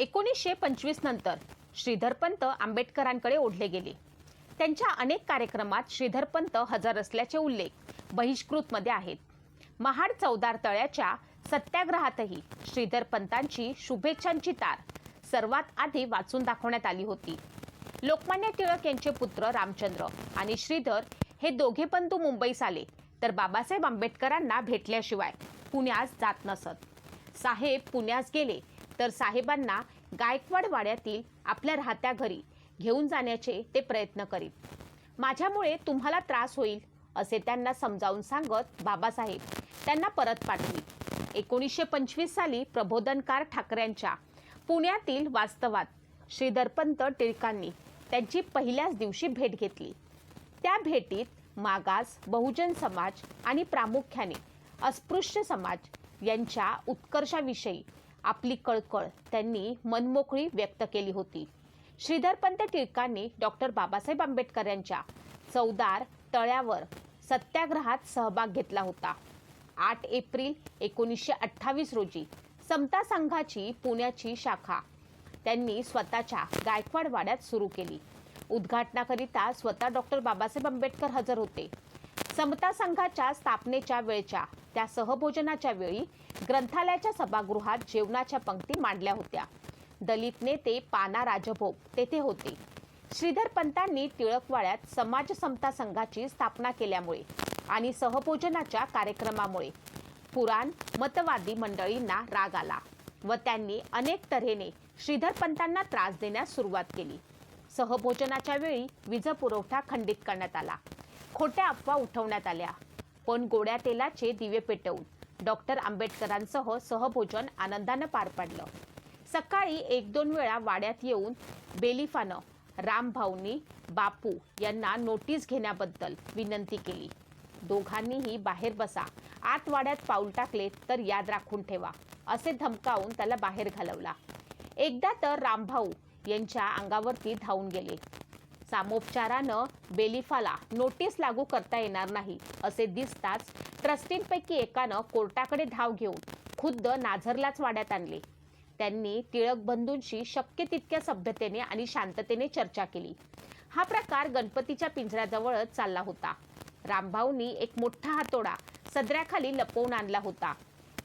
एकोणीसशे पंचवीस नंतर श्रीधरपंत आंबेडकरांकडे ओढले गेले. त्यांच्या अनेक कार्यक्रमात श्रीधरपंत हजर असल्याचे उल्लेख बहिष्कृतमध्ये आहेत. महाड चौदार तळ्याच्या सत्याग्रहातही श्रीधरपंतांची शुभेच्छांची तार सर्वात आधी वाचून दाखवण्यात आली होती. लोकमान्य टिळक यांचे पुत्र रामचंद्र आणि श्रीधर हे दोघे बंधू मुंबईस आले तर बाबासाहेब आंबेडकरांना भेटल्याशिवाय पुण्यास जात नसत. साहेब पुण्यास गेले तर साहेबांना गायकवाड वाड्यातील आपल्या राहत्या घरी घेऊन जाण्याचे ते प्रयत्न करीत. माझ्यामुळे तुम्हाला त्रास होईल असे त्यांना समजावून सांगत बाबासाहेब त्यांना परत पाठवित एकोणीसशे पंचवीस साली प्रबोधनकार ठाकरेंच्या पुण्यातील वास्तवात श्रीधरपंत टिळकांनी त्यांची पहिल्याच दिवशी भेट घेतली. त्या भेटीत मागास बहुजन समाज आणि प्रामुख्याने अस्पृश्य समाज यांच्या उत्कर्षाविषयी आपली कळकळ त्यांनी मनमोकळी व्यक्त केली होती. श्रीधरपंत टिळकांनी डॉक्टर बाबासाहेब आंबेडकर यांच्या चौदार तळ्यावर सत्याग्रहात सहभाग घेतला होता. आठ एप्रिल एकोणीसशे अठ्ठावीस रोजी समता संघाची पुण्याची शाखा त्यांनी स्वतःच्या गायकवाड वाड्यात सुरू केली. उद्घाटनाकरिता स्वतः डॉक्टर बाबासाहेब आंबेडकर हजर होते. समता संघाच्या स्थापनेच्या वेळच्या त्या सहभोजनाच्या वेळी ग्रंथालयाच्या सभागृहात जेवणाच्या पंक्ती मांडल्या होत्या. दलित नेते पाना राजभोग तेथे होते. श्रीधर पंतांनी टिळकवाड्यात समाज समता संघाची स्थापना केल्यामुळे आणि सहभोजनाच्या कार्यक्रमामुळे पुराण मतवादी मंडळींना राग आला व त्यांनी अनेक तऱ्हेने श्रीधर पंतांना त्रास देण्यास सुरुवात केली. सहभोजनाच्या वेळी वीज पुरवठा खंडित करण्यात आला. खोट्या अफवा उठवण्यात आल्या. पण गोड्या तेलाचे दिवे पेटवून डॉक्टर आंबेडकरांसह सहभोजन आनंदानं पार पाडलं. सकाळी एक दोन वेळा वाड्यात येऊन बेलिफानं रामभाऊंनी बापू यांना नोटीस घेण्याबद्दल विनंती केली. दोघांनीही बाहेर बसा. आत वाड्यात पाऊल टाकले तर याद राखून ठेवा असे धमकावून त्याला बाहेर घालवला. एकदा तर रामभाऊ यांच्या अंगावरती धावून गेले. सामोपचारानं बेलिफाला नोटीस लागू करता येणार नाही असे दिसताच ट्रस्टींपैकी एकानं कोर्टाकडे धाव घेऊन खुद्द नाझरलाच वाड्यात आणले. त्यांनी टिळक बंधूंशी शक्य तितक्या सभ्यतेने आणि शांततेने चर्चा केली. हा प्रकार गणपतीच्या पिंजऱ्याजवळच चालला होता. रामभाऊंनी एक मोठा हातोडा सदऱ्याखाली लपवून आणला होता.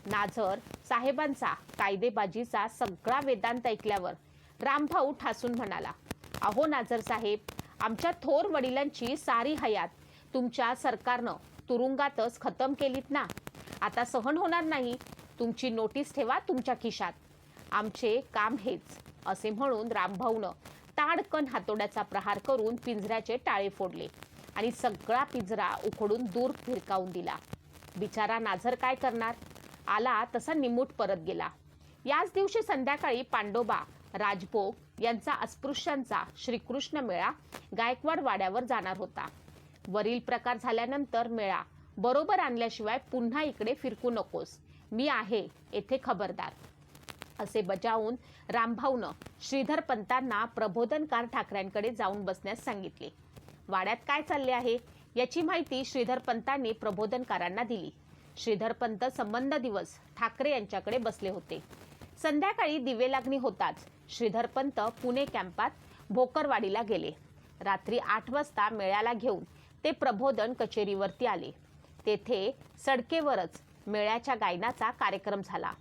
नाझर साहेबांचा कायदेबाजीचा सगळा वेदांत ऐकल्यावर रामभाऊ ठासून म्हणाला अहो नाझर साहेब आमच्या थोर वडिलांची सारी हयात. तुमच्या सरकारनं तुरुंगातच खतम केलीत ना. आता सहन होणार नाही. तुमची नोटीस ठेवा तुमच्या खिशात. आमचे काम हेच असे म्हणून रामभाऊनं ताडकन हातोड्याचा प्रहार करून पिंजऱ्याचे टाळे फोडले आणि सगळा पिंजरा उखडून दूर फिरकावून दिला. बिचारा नाझर काय करणार? आला तसा निमूट परत गेला. याच दिवशी संध्याकाळी पांडोबा राजभोग यांचा अस्पृश्यांचा श्रीकृष्ण मेळा गायकवाड वाड्यावर जाणार होता. वरील प्रकार झाल्यानंतर मेळा बरोबर आणल्याशिवाय पुन्हा इकडे फिरकू नकोस. मी आहे येथे खबरदार. असे बजावून रामभाऊनं श्रीधर पंतांना प्रबोधनकार ठाकऱ्यांकडे जाऊन बसण्यास सांगितले. वाड्यात काय चालले आहे? याची माहिती श्रीधर पंतांनी प्रबोधनकारांना दिली. श्रीधर पंत संबंध दिवस ठाकरे यांच्याकडे बसले होते. संध्याकाळी दिवे लागणी होताच. श्रीधर पंत पुणे कॅम्पात भोकरवाडीला गेले. रात्री आठ वाजता मेळ्याला घेऊन ते प्रबोधन कचेरीवरती आले. तेथे सडकेवरच मेळ्याच्या गायनाचा कार्यक्रम झाला.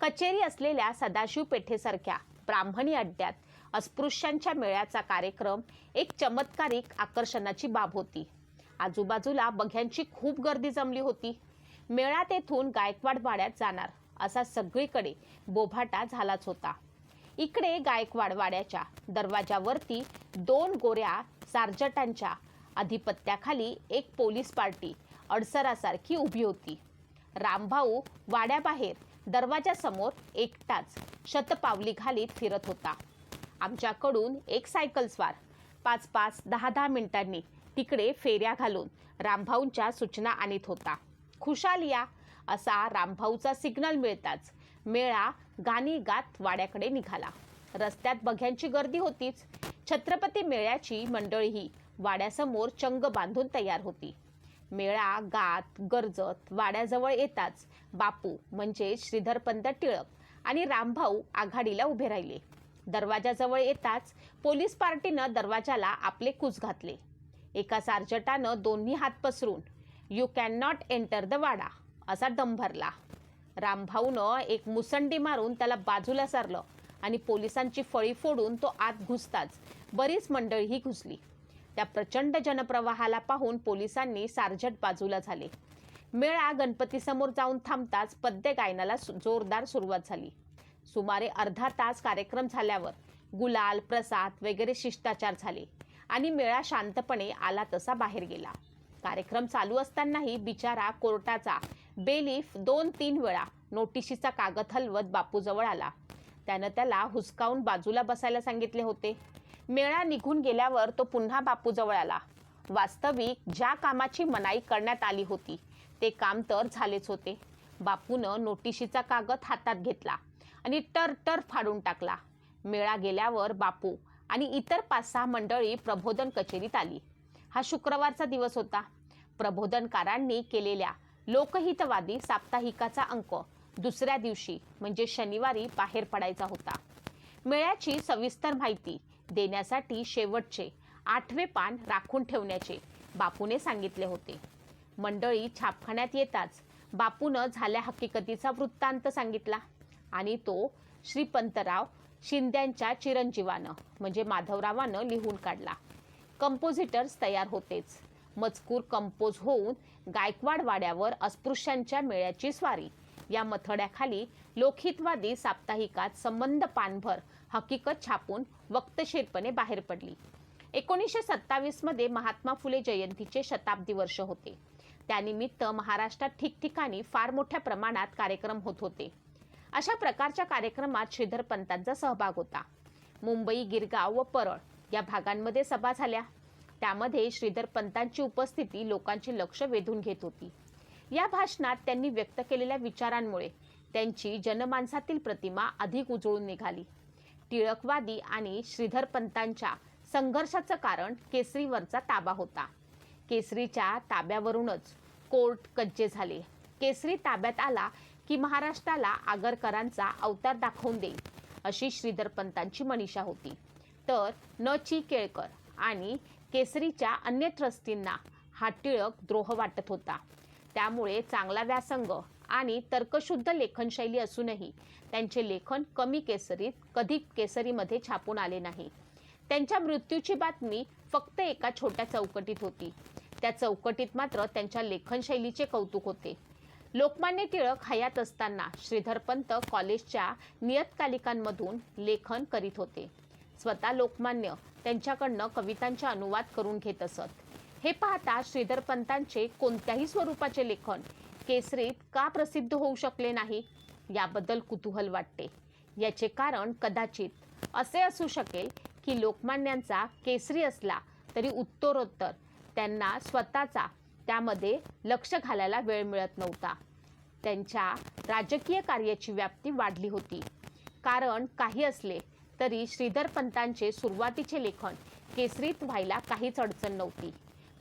कचेरी असलेल्या सदाशिव पेठेसारख्या ब्राह्मणी अड्ड्यात अस्पृश्यांच्या मेळ्याचा कार्यक्रम एक चमत्कारिक आकर्षणाची बाब होती. आजूबाजूला बघ्यांची खूप गर्दी जमली होती. मेळा तेथून गायकवाड वाड्यात जाणार. असा सगळीकडे बोभाटा झालाच होता. इकडे गायकवाड वाड्याच्या दरवाजावरती दोन गोऱ्या सार्जटांच्या अधिपत्याखाली एक पोलीस पार्टी अडसरासारखी उभी होती. रामभाऊ वाड्याबाहेर दरवाजासमोर एकटाच शतपावली घालीत फिरत होता. आमच्याकडून एक सायकलस्वार पाच पाच दहा दहा मिनिटांनी तिकडे फेऱ्या घालून रामभाऊंच्या सूचना आणीत होता. खुशाल या असा रामभाऊचा सिग्नल मिळताच. मेळा गाणी गात वाड्याकडे निघाला. रस्त्यात बघ्यांची गर्दी होतीच. छत्रपती मेळ्याची मंडळीही वाड्यासमोर चंग बांधून तयार होती. मेळा गात गरजत वाड्याजवळ येताच बापू म्हणजे श्रीधरपंत टिळक आणि रामभाऊ आघाडीला उभे राहिले. दरवाजाजवळ येताच पोलीस पार्टीनं दरवाजाला आपले कूच घातले. एका सार्जटानं दोन्ही हात पसरून you can not enter the wada. असा दम भरला. रामभाऊनं एक मुसंडी मारून त्याला बाजूला सारलं आणि पोलिसांची फळी फोडून तो आत घुसताच बरीच मंडळीही घुसली. त्या प्रचंड जनप्रवाहाला पाहून पोलिसांनी सारझट बाजूला झाले. मेळा गणपतीसमोर जाऊन थांबताच पद्य गायनाला सु- जोरदार सुरुवात झाली. सुमारे अर्धा तास कार्यक्रम झाल्यावर गुलाल प्रसाद वगैरे शिष्टाचार झाले आणि मेळा शांतपणे आला तसा बाहेर गेला. कार्यक्रम चालू असतानाही बिचारा कोर्टाचा बेलीफ दोन तीन वेळा नोटिशीचा कागद हलवत बापूजवळ आला. त्यानं त्याला हुसकावून बाजूला बसायला सांगितले होते. मेळा निघून गेल्यावर तो पुन्हा बापूजवळ आला. वास्तविक ज्या कामाची मनाई करण्यात आली होती ते काम तर झालेच होते. बापूनं नोटिशीचा कागद हातात घेतला आणि टर टर फाडून टाकला. मेळा गेल्यावर बापू आणि इतर पाच सहा मंडळी प्रबोधन कचेरीत आली. हा शुक्रवारचा दिवस होता. प्रबोधनकारांनी केलेल्या लोकहितवादी साप्ताहिकाचा अंक दुसऱ्या दिवशी म्हणजे शनिवारी बाहेर पडायचा होता. मेळ्याची सविस्तर माहिती देण्यासाठी शेवटचे आठवे पान राखून ठेवण्याचे बापूने सांगितले होते. मंडळी छापखान्यात येताच बापूनं झाल्या हकीकतीचा वृत्तांत सांगितला आणि तो श्रीपंतराव शिंद्यांच्या चिरंजीवानं म्हणजे माधवरावानं लिहून काढला. कंपोजिटर्स तयार होतेच. मजकूर कंपोज होऊन गायकवाड वाड्यावर अस्पृश्यांच्या मेळ्याची स्वारी. या मथड्याखाली लोकहितवादी साप्ताहिकात संबंध पानभर हकीकत छापून वक्तशीरपणे बाहेर पडली. एकोणीसशे सत्तावीसमध्ये महात्मा फुले जयंतीचे शताब्दी वर्ष होते. त्यानिमित्त महाराष्ट्रात ठिकठिकाणी फार मोठ्या प्रमाणात कार्यक्रम होत होते. अशा प्रकारच्या कार्यक्रमात श्रीधर पंतांचा सहभाग होता. मुंबई गिरगाव व परळ या भागांमध्ये सभा झाल्या. त्यामध्ये श्रीधर पंतांची उपस्थिती लोकांचे लक्ष वेधून घेत होती. या भाषणात त्यांनी व्यक्त केलेल्या विचारांमुळे त्यांची जनमानसातील प्रतिमा अधिक उजळून निघाली. टिळकवादी आणि श्रीधर पंतांच्या संघर्षाचं कारण केसरीवरचा ताबा होता. केसरीच्या ताब्यावरूनच कोर्ट कज्जे झाले. केसरी ताब्यात आला की महाराष्ट्राला आगरकरांचा अवतार दाखवून देईल अशी श्रीधर पंतांची मनीषा होती. तर न ची केळकर आणि केसरीच्या अन्य ट्रस्टींना हा टिळक द्रोह वाटत होता. त्यामुळे चांगला व्यासंग आणि तर्कशुद्ध लेखनशैली असूनही त्यांचे लेखन कमी केसरीत कधी केसरीमध्ये छापून आले नाही. त्यांच्या मृत्यूची बातमी फक्त एका छोट्या चौकटीत होती. त्या चौकटीत मात्र त्यांच्या लेखनशैलीचे कौतुक होते. लोकमान्य टिळक हयात असताना श्रीधरपंत कॉलेजच्या नियतकालिकांमधून लेखन करीत होते. स्वतः लोकमान्य त्यांच्याकडनं कवितांचे अनुवाद करून घेत असत. हे पाहता श्रीधरपंतांचे कोणत्याही स्वरूपाचे लेखन केसरीत का प्रसिद्ध होऊ शकले नाही याबद्दल कुतूहल वाटते. याचे कारण कदाचित असे असू शकेल की लोकमान्यांचा केसरी असला तरी उत्तरोत्तर त्यांना स्वतःचा त्यामध्ये लक्ष घालायला वेळ मिळत नव्हता. त्यांच्या राजकीय कार्याची व्याप्ती वाढली होती. कारण काही असले तरी श्रीधर पंतांचे सुरुवातीचे लेखन केसरीत व्हायला काहीच अडचण नव्हती.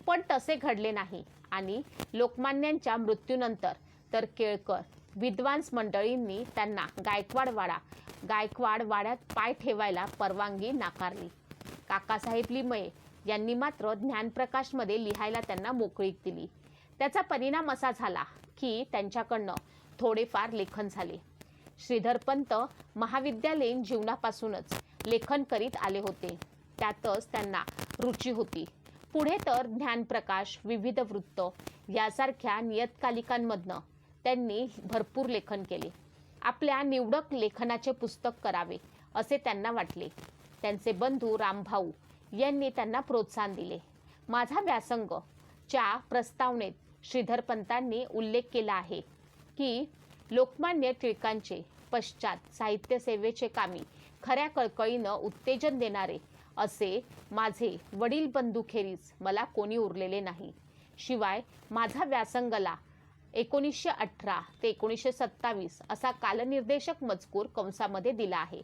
पण तसे घडले नाही आणि लोकमान्यांच्या मृत्यूनंतर तर केळकर विद्वांस मंडळींनी त्यांना गायकवाड वाडा गायकवाड वाड्यात पाय ठेवायला परवानगी नाकारली. काकासाहेब लिमये यांनी मात्र ज्ञानप्रकाशमध्ये लिहायला त्यांना मोकळीक दिली. त्याचा परिणाम असा झाला की त्यांच्याकडनं थोडेफार लेखन झाले. श्रीधरपंत महाविद्यालयीन जीवनापासूनच लेखन करीत आले होते. त्यातच त्यांना रुची होती. पुढे तर ज्ञानप्रकाश विविध वृत्त यासारख्या नियतकालिकांमधनं त्यांनी भरपूर लेखन केले. आपल्या निवडक लेखनाचे पुस्तक करावे असे त्यांना वाटले. त्यांचे बंधू रामभाऊ यांनी त्यांना प्रोत्साहन दिले. माझा व्यासंग च्या प्रस्तावनेत श्रीधरपंतांनी उल्लेख केला आहे की लोकमान्य टिळकांचे पश्चात साहित्य सेवेचे कामी खऱ्या कळकळीनं उत्तेजन देणारे असे माझे वडील बंधूखेरीज मला कोणी उरलेले नाही. शिवाय माझा व्यासंगला एकोणीसशे अठरा ते एकोणीसशे सत्तावीस असा कालनिर्देशक मजकूर कंसामध्ये दिला आहे.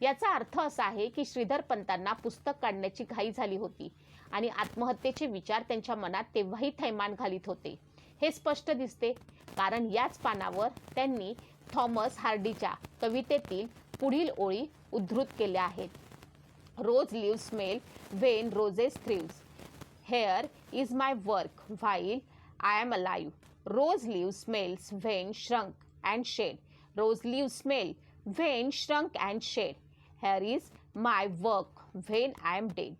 याचा अर्थ असा आहे की श्रीधर पंतांना पुस्तक काढण्याची घाई झाली होती आणि आत्महत्येचे विचार त्यांच्या मनात तेव्हाही थैमान घालीत होते. हे स्पष्ट दिसते. कारण याच पानावर त्यांनी थॉमस हार्डीच्या कवितेतील पुढील ओळी उद्धृत केल्या आहेत. Rose leave smell when roses thrives here is my work while I am alive. Rose leave smells when shrunk and shed. Rose leave smell when shrunk and shed. Here is my work when I am dead.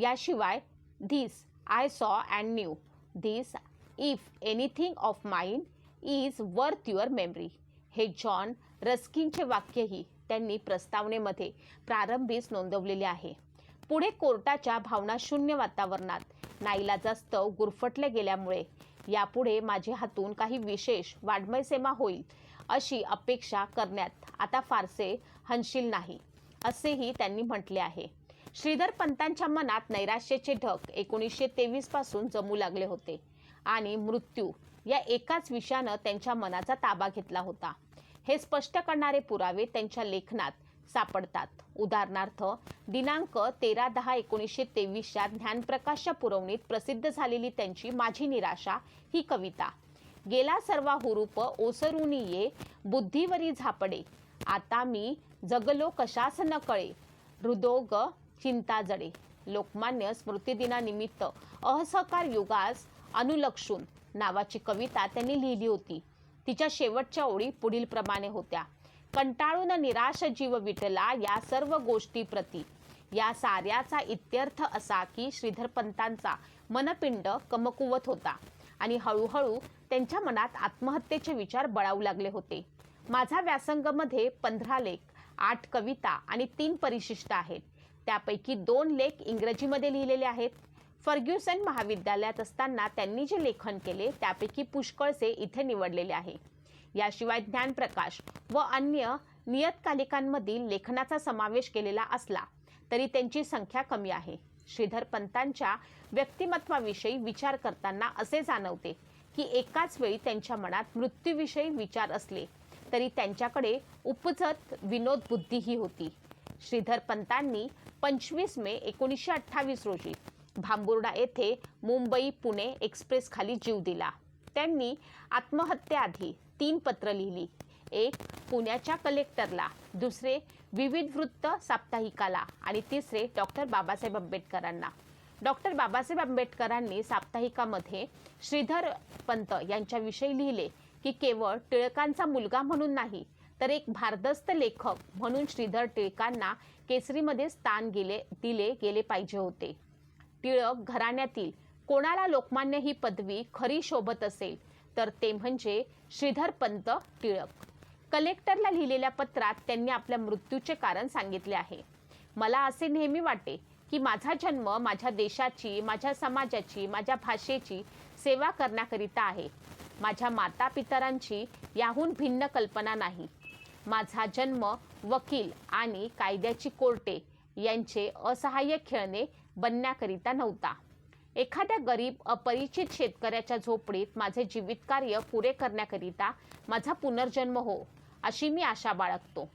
याशिवाय this I saw and knew. This if anything of mind is worth your memory हे John रस्किनचे वाक्यही त्यांनी प्रस्तावनेमध्ये प्रारंभीच नोंदवलेले आहे. पुढे कोर्टाच्या भावनाशून्य वातावरणात नाईलाजास्तव गुरफटले गेल्यामुळे यापुढे माझे हातून काही विशेष वाड्मयसेमा होईल अशी अपेक्षा करण्यात आता फारसे हनशील नाही असेही त्यांनी म्हटले आहे. श्रीधर पंतांच्या मनात नैराश्याचे ढग एकोणीसशे तेवीसपासून जमू लागले होते. आणि मृत्यू या एकाच विषयानं त्यांच्या मनाचा ताबा घेतला होता. हे स्पष्ट करणारे पुरावे त्यांच्या लेखनात सापडतात. उदाहरणार्थ दिनांक तेरा दहा एकोणीसशे तेवीसच्या ज्ञानप्रकाशच्या पुरवणीत प्रसिद्ध झालेली त्यांची माझी निराशा ही कविता. गेला सर्वा हुरूप ओसरुनी ये बुद्धीवरी झापडे. आता मी जगलो कशास न कळे हृदोग चिंता जडे लोकमान्य स्मृतिदिनानिमित्त असहकार युगास अनुलक्षून नावाची कविता त्यांनी लिहिली होती. तिच्या शेवटच्या ओळी पुढील प्रमाणे होत्या. कंटाळून निराश जीव विटला या सर्व गोष्टी प्रती या साऱ्याचा इत्यर्थ असा की श्रीधर पंतांचा मनपिंड कमकुवत होता आणि हळूहळू त्यांच्या मनात आत्महत्येचे विचार बळावू लागले होते. माझा व्यासंगमध्ये पंधरा लेख आठ कविता आणि तीन परिशिष्ट आहेत. त्यापैकी दोन लेख इंग्रजीमध्ये लिहिलेले आहेत. फर्ग्युसन महाविद्यालयात असताना त्यांनी जे लेखन केले त्यापैकी पुष्कळसे इथे निवडलेले आहे. याशिवाय ज्ञानप्रकाश व अन्य नियतकालिकांमधील लेखनाचा समावेश केलेला असला तरी त्यांची संख्या कमी आहे. श्रीधर पंतांच्या व्यक्तिमत्वाविषयी विचार करताना असे जाणवते की एकाच वेळी त्यांच्या मनात मृत्यूविषयी विचार असले तरी त्यांच्याकडे उपजत विनोद बुद्धीही होती. श्रीधर पंतांनी पंचवीस मे एकोणीसशे अठ्ठावीस रोजी भांबुर्डा येथे मुंबई पुणे एक्सप्रेसखाली जीव दिला. त्यांनी आत्महत्येआधी तीन पत्र लिहिली. एक पुण्याच्या कलेक्टरला. दुसरे विविध वृत्त साप्ताहिकाला. आणि तिसरे डॉक्टर बाबासाहेब आंबेडकरांना. डॉक्टर बाबासाहेब आंबेडकरांनी साप्ताहिकामध्ये श्रीधर पंत यांच्याविषयी लिहिले की केवळ टिळकांचा मुलगा म्हणून नाही तर एक भारदस्त लेखक म्हणून श्रीधर टिळकांना केसरीमध्ये स्थान गेले दिले गेले पाहिजे होते. टिळक घराण्यातील कोणाला लोकमान्य ही पदवी खरी शोभत असेल? तर ते म्हणजे श्रीधर पंत टिळक. कलेक्टरला लिहिलेल्या पत्रात त्यांनी आपल्या मृत्यूचे कारण सांगितले आहे. मला असे नेहमी वाटे की माझा जन्म माझ्या देशाची माझ्या समाजाची माझ्या भाषेची सेवा करण्याकरिता आहे. माझ्या माता पितरांची याहून भिन्न कल्पना नाही. माझा जन्म वकील आणि कायद्याची कोर्टे यांचे असहाय्य खेळणे बनण्याकरिता नव्हता. एखाद्या गरीब अपरिचित शेतकऱ्याच्या झोपडीत माझे जीवित कार्य पुरे करण्याकरिता माझा पुनर्जन्म हो अशी मी आशा बाळगतो.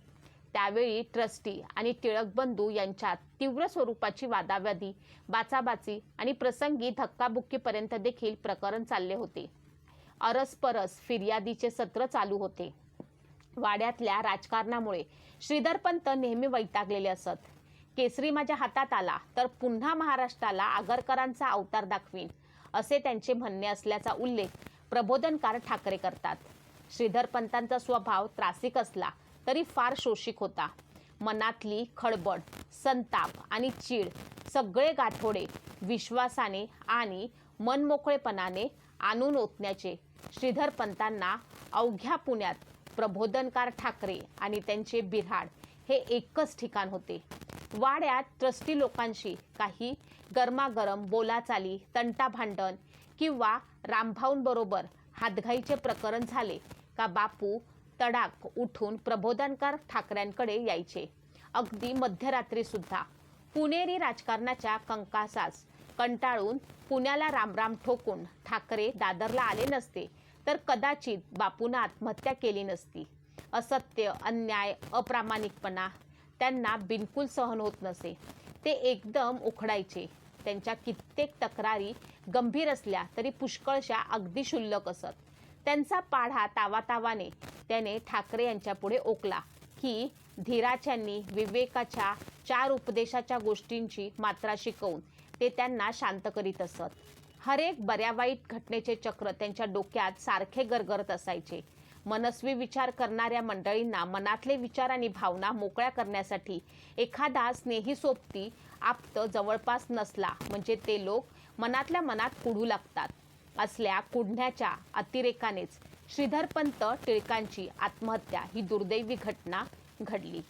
त्यावेळी ट्रस्टी आणि टिळक बंधू यांच्यात तीव्र स्वरूपाची वादावादी बाचाबाची आणि प्रसंगी धक्काबुक्कीपर्यंत देखील प्रकरण चालले होते. अरसपरस फिर्यादीचे सत्र चालू होते. वाड्यातल्या राजकारणामुळे श्रीधरपंत नेहमी वैतागलेले असत. केसरी माझ्या हातात आला तर पुन्हा महाराष्ट्राला आगरकरांचा अवतार दाखवीन असे त्यांचे म्हणणे असल्याचा उल्लेख प्रबोधनकार ठाकरे करतात. श्रीधरपंतांचा स्वभाव त्रासिक असला तरी फार शोषिक होता. मनातली खळबळ संताप आणि चीड सगळे गाठोडे विश्वासाने आणि मनमोकळेपणाने आणून ओतण्याचे श्रीधर पंतांना अवघ्या पुण्यात प्रबोधनकार ठाकरे आणि त्यांचे बिऱ्हाड हे एकच ठिकाण होते. वाड्यात ट्रस्टी लोकांशी काही गरमागरम बोलाचाली तंटा भांडण किंवा रामभाऊंबरोबर हातघाईचे प्रकरण झाले का बापू तडाक उठून प्रबोधनकार ठाकऱ्यांकडे यायचे. अगदी मध्यरात्रीसुद्धा पुणेरी राजकारणाच्या कंकासास कंटाळून पुण्याला रामराम ठोकून ठाकरे दादरला आले नसते तर कदाचित बापून आत्महत्या केली नसती. असत्य अन्याय अप्रामाणिकपणा त्यांना बिलकुल सहन होत नसे. ते एकदम उखडायचे. त्यांच्या कित्येक तक्रारी गंभीर असल्या तरी पुष्कळशा अगदी क्षुल्लक असत. त्यांचा पाढा तावातावाने त्याने ठाकरे यांच्या पुढे ओकला की धीराच्यांनी विवेकाच्या चार उपदेशाच्या गोष्टींची मात्रा शिकवून ते त्यांना शांत करीत असत. हरेक बऱ्या वाईट घटनेचे चक्र त्यांच्या डोक्यात सारखे गरगरत असायचे. मनस्वी विचार करणाऱ्या मंडळींना मनातले विचार आणि भावना मोकळ्या करण्यासाठी एखादा स्नेही सोबती आप्त जवळपास नसला म्हणजे ते लोक मनातल्या मनात कुडू लागतात. असल्या कुढण्याच्या अतिरेकानेच श्रीधरपंत टिळकांची आत्महत्या ही दुर्दैवी घटना घडली.